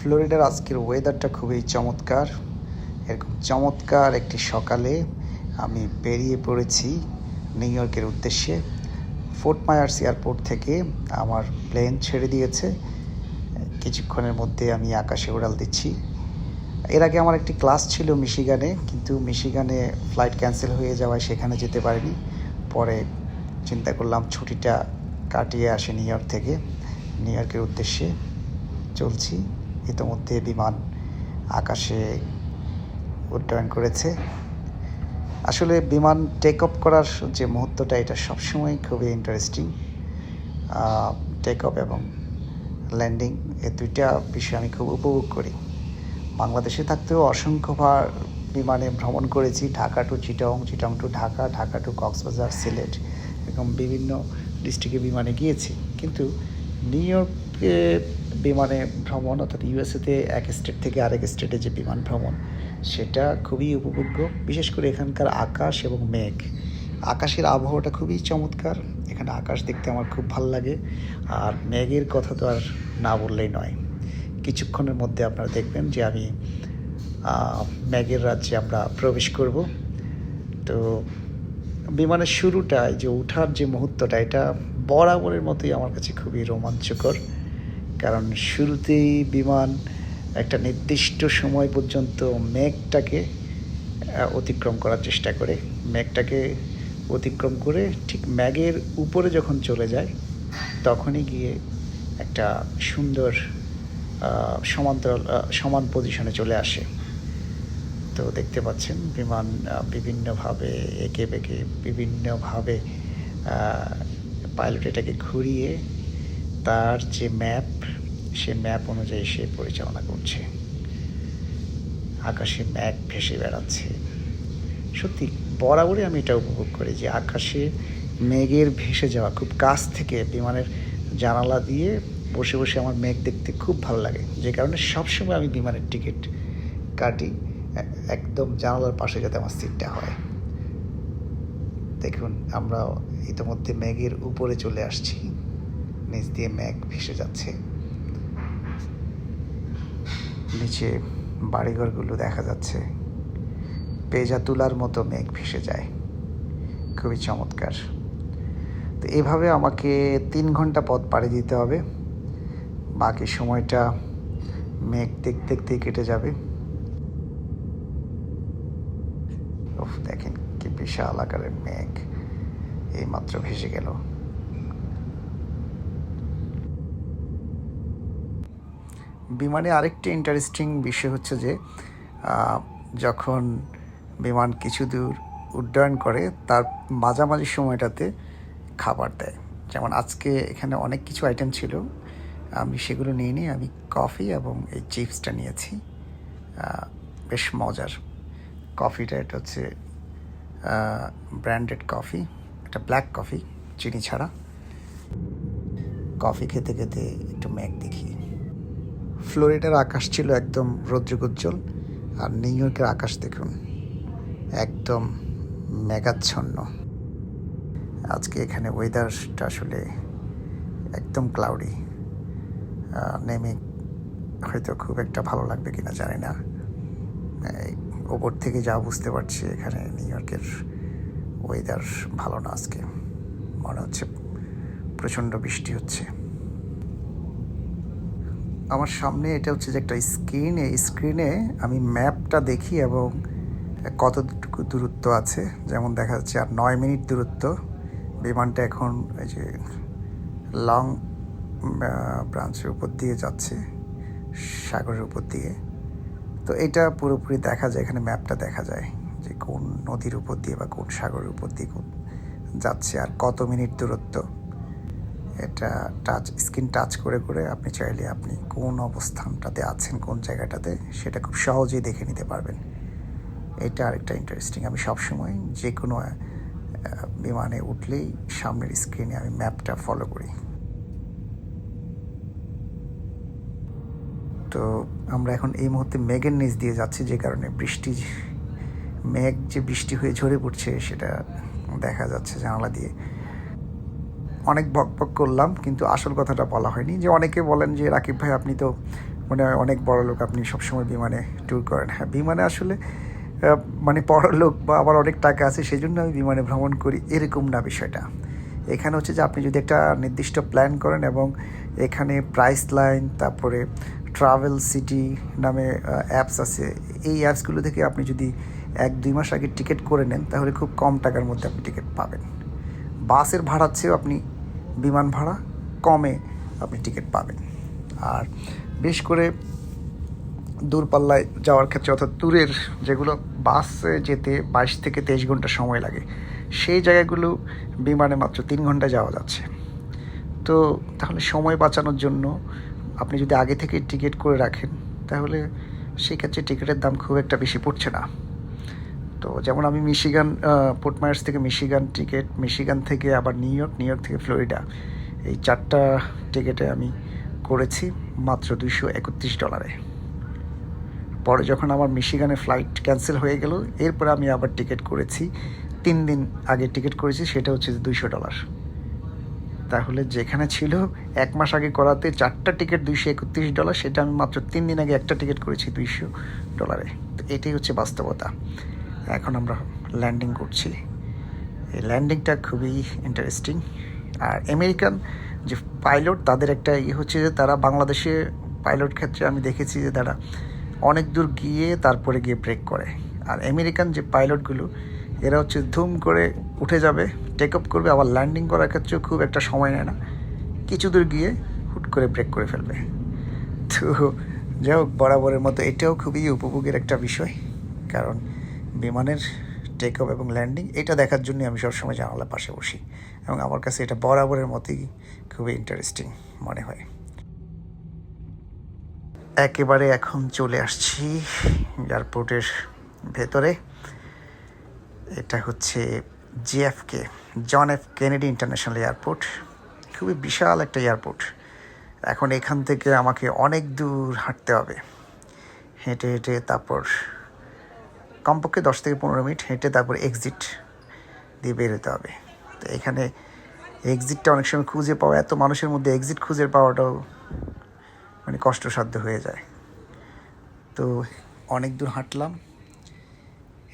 ফ্লোরিডার আজকের ওয়েদারটা খুবই চমৎকার। এরকম চমৎকার একটি সকালে আমি বেরিয়ে পড়েছি নিউ ইয়র্কের উদ্দেশ্যে। ফোর্ট মায়ার্স এয়ারপোর্ট থেকে আমার প্লেন ছেড়ে দিয়েছে। কিছুক্ষণের মধ্যে আমি আকাশে উড়াল দিচ্ছি। এর আগে আমার একটি ক্লাস ছিল মিশিগানে কিন্তু মিশিগানে ফ্লাইট ক্যান্সেল হয়ে যাওয়ায় সেখানে যেতে পারিনি। পরে চিন্তা করলাম ছুটিটা কাটিয়ে আসে নিউ ইয়র্ক থেকে। নিউ ইয়র্কের উদ্দেশ্যে চলছি। ইতোমধ্যে বিমান আকাশে উড্ডয়ন করেছে। আসলে বিমান টেক অফ করার যে মুহূর্তটা, এটা সবসময় খুবই ইন্টারেস্টিং টেক অফ এবং ল্যান্ডিং এ দুইটা বিষয় আমি খুব উপভোগ করি। বাংলাদেশে থাকতেও অসংখ্যবার বিমানে ভ্রমণ করেছি, Dhaka to Chittagong Chittagong to Dhaka Dhaka to Cox's Bazar, Sylhet, এরকম বিভিন্ন ডিস্ট্রিক্টে বিমানে গিয়েছি। কিন্তু নিউ ইয়র্কে বিমানে ভ্রমণ, অর্থাৎ ইউএসএতে এক স্টেট থেকে আরেক স্টেটে যে বিমান ভ্রমণ, সেটা খুবই উপভোগ্য। বিশেষ করে এখানকার আকাশ এবং মেঘ। আকাশের আবহাওয়াটা খুবই চমৎকার। এখানে আকাশ দেখতে আমার খুব ভালো লাগে। আর মেঘের কথা তো আর না বললেই নয়। কিছুক্ষণের মধ্যে আপনারা দেখবেন যে আমি ম্যাগের রাজ্যে আমরা প্রবেশ করব। তো বিমানের শুরুটায় যে ওঠার যে মুহূর্তটা, এটা বরাবরের মতোই আমার কাছে খুবই রোমাঞ্চকর। কারণ শুরুতেই বিমান একটা নির্দিষ্ট সময় পর্যন্ত মেঘটাকে অতিক্রম করার চেষ্টা করে। মেঘটাকে অতিক্রম করে ঠিক ম্যাগের উপরে যখন চলে যায়, তখনই গিয়ে একটা সুন্দর সমান্তরাল সমান পজিশনে চলে আসে। তো দেখতে পাচ্ছেন বিমান বিভিন্নভাবে এঁকে বেঁকে, বিভিন্নভাবে পাইলট এটাকে ঘুরিয়ে তার যে ম্যাপ, সে ম্যাপ অনুযায়ী সে পরিচালনা করছে। আকাশে ম্যাঘ ভেসে বেড়াচ্ছে। সত্যি, বরাবরই আমি এটা উপভোগ করি যে আকাশে মেঘের ভেসে যাওয়া, খুব কাছ থেকে বিমানের জানালা দিয়ে বসে বসে আমার মেঘ দেখতে খুব ভালো লাগে। যে কারণে সবসময় আমি বিমানের টিকিট কাটি, একদম জানালার পাশে যাতে আমার সিটটা হয়। দেখুন আমরা ইতিমধ্যে মেঘের উপরে চলে আসছি। নিচ দিয়ে মেঘ ভেসে যাচ্ছে। নিচে বাড়িঘরগুলো দেখা যাচ্ছে। পেজা তুলার মতো মেঘ ভেসে যায়। খুবই চমৎকার। তো এভাবে আমাকে তিন ঘণ্টা পথ পাড়ি দিতে হবে। বাকি সময়টা মেঘ দেখতে দেখতেই কেটে যাবে। দেখেন কি বিশাল আকারের মেঘ এইমাত্র ভেসে গেল। বিমানে আরেকটি ইন্টারেস্টিং বিষয় হচ্ছে যে যখন বিমান কিছু দূর উড্ডয়ন করে, তার মাঝামাঝি সময়টাতে খাবার দেয়। যেমন আজকে এখানে অনেক কিছু আইটেম ছিল, আমি সেগুলো নিয়ে নিই আমি কফি এবং এই চিপসটা নিয়েছি। বেশ মজার। কফিটা এটা হচ্ছে ব্র্যান্ডেড কফি এটা ব্ল্যাক কফি চিনি ছাড়া। কফি খেতে খেতে একটু ম্যাগ দেখি ফ্লোরিডার আকাশ ছিল একদম রৌদ্রগোজ্জ্বল আর নিউ ইয়র্কের আকাশ দেখুন একদম মেঘাচ্ছন্ন। আজকে এখানে ওয়েদারটা আসলে একদম ক্লাউডি নেমে হয়তো খুব একটা ভালো লাগবে কিনা জানি না। ওপর থেকে যা বুঝতে পারছি এখানে নিউ ইয়র্কের ওয়েদার ভালো না আজকে। মনে হচ্ছে প্রচণ্ড বৃষ্টি হচ্ছে। আমার সামনে এটা হচ্ছে যে একটা স্ক্রিন, এই স্ক্রিনে আমি ম্যাপটা দেখি এবং কতটুকু দূরত্ব আছে। যেমন দেখা যাচ্ছে আর নয় মিনিট দূরত্ব। বিমানটা এখন এই যে লং ব্রাঞ্চের উপর দিয়ে যাচ্ছে, সাগরের উপর দিয়ে। তো এটা পুরোপুরি দেখা যায়, এখানে ম্যাপটা দেখা যায় যে কোন নদীর উপর দিয়ে বা কোন সাগরের উপর দিয়ে যাচ্ছে আর কত মিনিট দূরত্ব। এটা টাচ স্ক্রিন টাচ করে করে আপনি চাইলে আপনি কোন অবস্থানটাতে আছেন, কোন জায়গাটাতে, সেটা খুব সহজেই দেখে নিতে পারবেন। এটা আরেকটা ইন্টারেস্টিং আমি সবসময় যে কোনো বিমানে উঠলেই সামনের স্ক্রিনে আমি ম্যাপটা ফলো করি। তো আমরা এখন এই মুহূর্তে মেঘের নিচ দিয়ে যাচ্ছি, যে কারণে বৃষ্টি, মেঘ যে বৃষ্টি হয়ে ঝরে পড়ছে, সেটা দেখা যাচ্ছে জানালা দিয়ে। অনেক বক বক করলাম, কিন্তু আসল কথাটা বলা হয়নি। যে অনেকে বলেন যে, রাকিব ভাই, আপনি তো মনে অনেক বড় লোক, আপনি সবসময় বিমানে ট্যুর করেন। হ্যাঁ বিমানে আসলে মানে বড় লোক বা আবার অনেক টাকা আছে সেই জন্য আমি বিমানে ভ্রমণ করি, এরকম না বিষয়টা। এখানে হচ্ছে যে, আপনি যদি একটা নির্দিষ্ট প্ল্যান করেন এবং এখানে প্রাইস লাইন তারপরে ট্রাভেল সিটি নামে অ্যাপস আছে, এই অ্যাপসগুলো থেকে আপনি যদি এক দুই মাস আগে টিকিট করে নেন, তাহলে খুব কম টাকার মধ্যে আপনি টিকিট পাবেন। বাসের ভাড়ার চেয়েও আপনি বিমান ভাড়া কমে আপনি টিকিট পাবেন। আর বেশ করে দূরপাল্লায় যাওয়ার ক্ষেত্রে অর্থাৎ দূরের যেগুলো বাসে যেতে বাইশ থেকে তেইশ ঘণ্টা সময় লাগে, সেই জায়গাগুলো বিমানে মাত্র তিন ঘণ্টা যাওয়া যাচ্ছে। তো তাহলে সময় বাঁচানোর জন্য আপনি যদি আগে থেকে টিকিট করে রাখেন, তাহলে সেই ক্ষেত্রে টিকিটের দাম খুব একটা বেশি পড়ছে না। তো যেমন আমি মিশিগান পোর্টমায়ার্স থেকে মিশিগান টিকিট, মিশিগান থেকে আবার নিউ ইয়র্ক নিউ ইয়র্ক থেকে ফ্লোরিডা, এই চারটা টিকিটে আমি করেছি মাত্র দুইশো একত্রিশ ডলারে। পরে যখন আমার মিশিগানে ফ্লাইট ক্যান্সেল হয়ে গেল, এরপরে আমি আবার টিকিট করেছি। তিন দিন আগে টিকিট করেছি, সেটা হচ্ছে দুইশো ডলার। তাহলে যেখানে ছিল, এক মাস আগে করাতে চারটা টিকিট দুইশো একত্রিশ ডলার, সেটা আমি মাত্র তিন দিন আগে একটা টিকিট করেছি দুইশো ডলারে। তো এটাই হচ্ছে বাস্তবতা। এখন আমরা ল্যান্ডিং করছি। এই ল্যান্ডিংটা খুবই ইন্টারেস্টিং আর আমেরিকান যে পাইলট তাদের একটা ইয়ে হচ্ছে যে তারা বাংলাদেশে পাইলট ক্ষেত্রে আমি দেখেছি যে তারা অনেক দূর গিয়ে তারপরে গিয়ে ব্রেক করে। আর আমেরিকান যে পাইলটগুলো এরা হচ্ছে ধুম করে উঠে যাবে টেক আপ করবে, আবার ল্যান্ডিং করার ক্ষেত্রেও খুব একটা সময় নেয় না। কিছু দূর গিয়ে হুট করে ব্রেক করে ফেলবে। তো যাই হোক, বরাবরের মতো এটাও খুবই উপভোগের একটা বিষয়। কারণ বিমানের টেক অফ এবং ল্যান্ডিং এটা দেখার জন্য আমি সবসময় জানালার পাশে বসি এবং আমার কাছে এটা বরাবরের মতোই খুবই ইন্টারেস্টিং মনে হয়। একেবারে এখন চলে আসছি এয়ারপোর্টের ভেতরে। এটা হচ্ছে JFK, John F Kennedy International Airport. খুবই বিশাল একটা এয়ারপোর্ট। এখন এখান থেকে আমাকে অনেক দূর হাঁটতে হবে। হেঁটে হেঁটে তারপর কমপক্ষে দশ থেকে পনেরো মিনিট হেঁটে তারপর এক্সিট দিয়ে বেরোতে হবে। তো এখানে এক্সিটটা অনেক সময় খুঁজে পাওয়া, এত মানুষের মধ্যে এক্সিট খুঁজে পাওয়াটাও মানে কষ্টসাধ্য হয়ে যায়। তো অনেক দূর হাঁটলাম,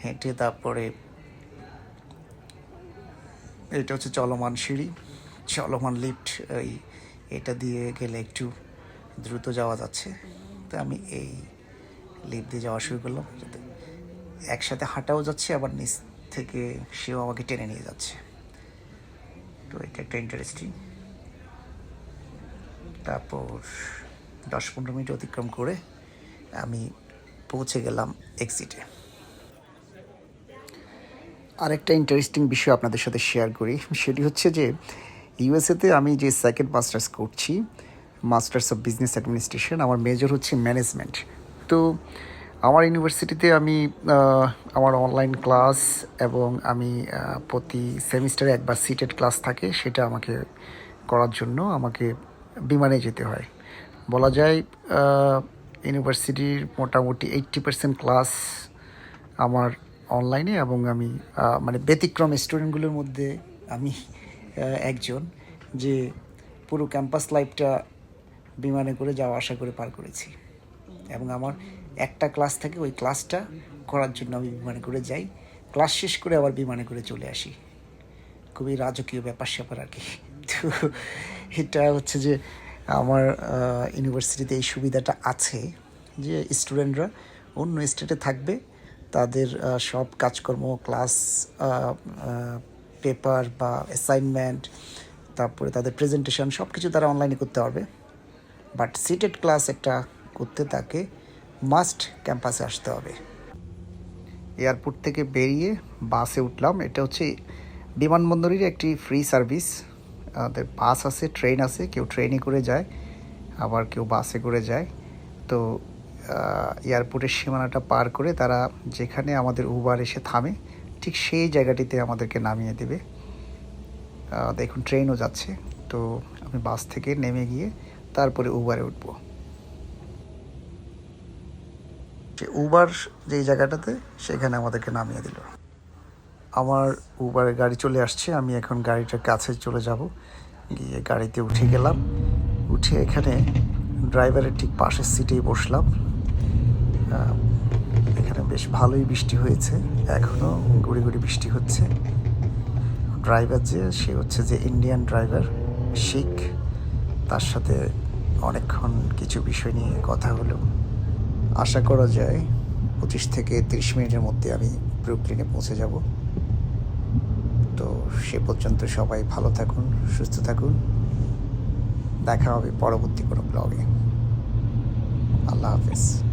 হেঁটে তারপরে এটা হচ্ছে চলমান সিঁড়ি। চলমান লিফট এই এটা দিয়ে গেলে একটু দ্রুত যাওয়া যাচ্ছে। তো আমি এই লিফট দিয়ে যাওয়া শুরু করলাম একসাথে হাঁটাও যাচ্ছে, আবার নিচ থেকে সেও আমাকে টেনে নিয়ে যাচ্ছে। তো এটা একটা ইন্টারেস্টিং তারপর দশ পনেরো মিনিট অতিক্রম করে আমি পৌঁছে গেলাম এক্সিটে আরেকটা ইন্টারেস্টিং বিষয় আপনাদের সাথে শেয়ার করি, সেটি হচ্ছে যে ইউএসএতে আমি যে সেকেন্ড মাস্টার্স করছি মাস্টার্স অফ বিজনেস অ্যাডমিনিস্ট্রেশন আমার মেজর হচ্ছে ম্যানেজমেন্ট তো আমার ইউনিভার্সিটিতে আমি আমার অনলাইন ক্লাস এবং আমি প্রতি সেমিস্টারে একবার সিটেড ক্লাস থাকে, সেটা আমাকে করার জন্য আমাকে বিমানে যেতে হয়। বলা যায় ইউনিভার্সিটির মোটামুটি এইট্টি পার্সেন্ট ক্লাস আমার অনলাইনে এবং আমি মানে ব্যতিক্রম স্টুডেন্টগুলোর মধ্যে আমি একজন যে পুরো ক্যাম্পাস লাইফটা বিমানে করে যাওয়া আসা করে পার করেছি। এবং আমার একটা ক্লাস থাকে ওই ক্লাসটা করার জন্য আমি বিমানে করে যাই। ক্লাস শেষ করে আবার বিমানে করে চলে আসি। খুবই রাজকীয় ব্যাপার স্যাপার আর কি। তো এটা হচ্ছে যে আমার ইউনিভার্সিটিতে এই সুবিধাটা আছে যে স্টুডেন্টরা অন্য স্টেটে থাকবে, তাদের সব কাজকর্ম ক্লাস পেপার বা অ্যাসাইনমেন্ট তারপরে তাদের প্রেজেন্টেশন সব কিছু তারা অনলাইনে করতে পারবে। বাট সিটেড ক্লাস একটা করতে তাকে মাস্ট ক্যাম্পাসে আসতে হবে। এয়ারপোর্ট থেকে বেরিয়ে বাসে উঠলাম। এটা হচ্ছে বিমানবন্দরের একটি ফ্রি সার্ভিস। বাস আছে, ট্রেন আছে, কেউ ট্রেনে করে যায়, আবার কেউ বাসে করে যায়। তো এয়ারপোর্টের সীমানাটা পার করে তারা যেখানে আমাদের উবার এসে থামে, ঠিক সেই জায়গাটিতে আমাদেরকে নামিয়ে দেবে। দেখুন, ট্রেনও যাচ্ছে। তো, আমি বাস থেকে নেমে গিয়ে তারপরে উবারে উঠবো। যে উবার যেই জায়গাটাতে, সেখানে আমাদেরকে নামিয়ে দিল। আমার উবারের গাড়ি চলে আসছে, আমি এখন গাড়িটার কাছে চলে যাব। গিয়ে গাড়িতে উঠে গেলাম। উঠে এখানে ড্রাইভারের ঠিক পাশের সিটেই বসলাম। এখানে বেশ ভালোই বৃষ্টি হয়েছে। এখনও গুড়ি গুড়ি বৃষ্টি হচ্ছে। ড্রাইভার যে, সে হচ্ছে যে ইন্ডিয়ান ড্রাইভার শিখ। তার সাথে অনেকক্ষণ কিছু বিষয় নিয়ে কথা হলো। আশা করা যায় পঁচিশ থেকে তিরিশ মিনিটের মধ্যে আমি ব্রুকলিনে পৌঁছে যাব। তো সে পর্যন্ত সবাই ভালো থাকুন, সুস্থ থাকুন। দেখা হবে পরবর্তী কোনো ব্লগে। আল্লাহ হাফিজ।